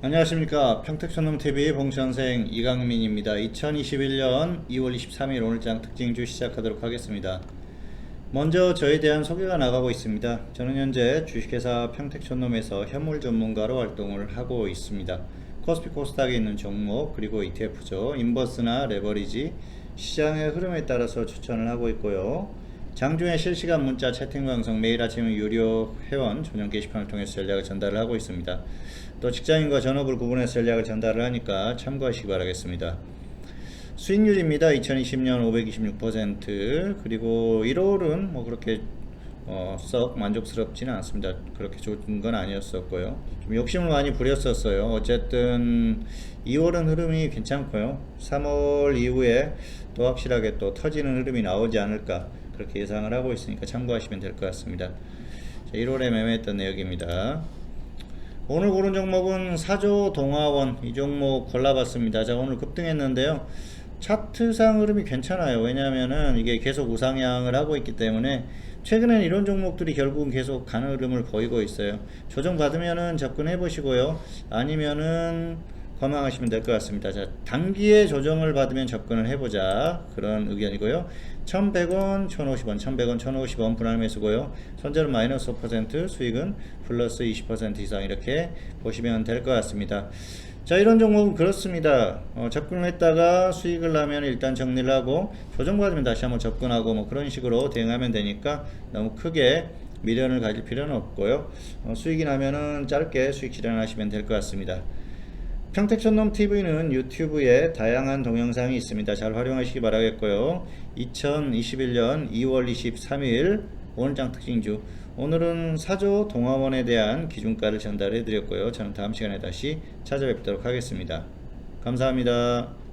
안녕하십니까. 평택촌놈TV 봉천생 이강민입니다. 2021년 2월 23일 오늘장 특징주 시작하도록 하겠습니다. 먼저 저에 대한 소개가 나가고 있습니다. 저는 현재 주식회사 평택촌놈에서 현물 전문가로 활동을 하고 있습니다. 코스피 코스닥에 있는 종목 그리고 ETF죠. 인버스나 레버리지 시장의 흐름에 따라서 추천을 하고 있고요 장중에 실시간 문자 채팅 방송 매일 아침 유료 회원 전용 게시판을 통해서 전략을 전달을 하고 있습니다. 또 직장인과 전업을 구분해서 전략을 전달을 하니까 참고하시기 바라겠습니다. 수익률입니다. 2020년 526% 그리고 1월은 뭐 그렇게 어, 썩 만족스럽지는 않습니다. 그렇게 좋은 건 아니었었고요. 좀 욕심을 많이 부렸었어요. 어쨌든 2월은 흐름이 괜찮고요. 3월 이후에 또 확실하게 또 터지는 흐름이 나오지 않을까 그렇게 예상을 하고 있으니까 참고하시면 될 것 같습니다. 자, 1월에 매매했던 내역입니다. 오늘 고른 종목은 사조 동화원 이 종목 골라봤습니다. 자 오늘 급등했는데요. 차트상 흐름이 괜찮아요. 왜냐하면은 이게 계속 우상향을 하고 있기 때문에 최근엔 이런 종목들이 결국은 계속 가는 흐름을 보이고 있어요. 조정 받으면은 접근해 보시고요. 아니면은 관망하시면 될 것 같습니다. 자, 단기에 조정을 받으면 접근을 해보자. 그런 의견이고요. 1100원, 1050원, 1100원, 1050원 분할 매수고요. 손절은 마이너스 5%, 수익은 플러스 20% 이상 이렇게 보시면 될 것 같습니다. 자, 이런 종목은 그렇습니다. 어, 접근을 했다가 수익을 나면 일단 정리를 하고 조정받으면 다시 한번 접근하고 뭐 그런 식으로 대응하면 되니까 너무 크게 미련을 가질 필요는 없고요. 어, 수익이 나면은 짧게 수익 실현하시면 될 것 같습니다. 평택촌놈 TV는 유튜브에 다양한 동영상이 있습니다. 잘 활용하시기 바라겠고요. 2021년 2월 23일 오늘장 특징주 오늘은 사조 동화원에 대한 기준가를 전달해 드렸고요. 저는 다음 시간에 다시 찾아뵙도록 하겠습니다. 감사합니다.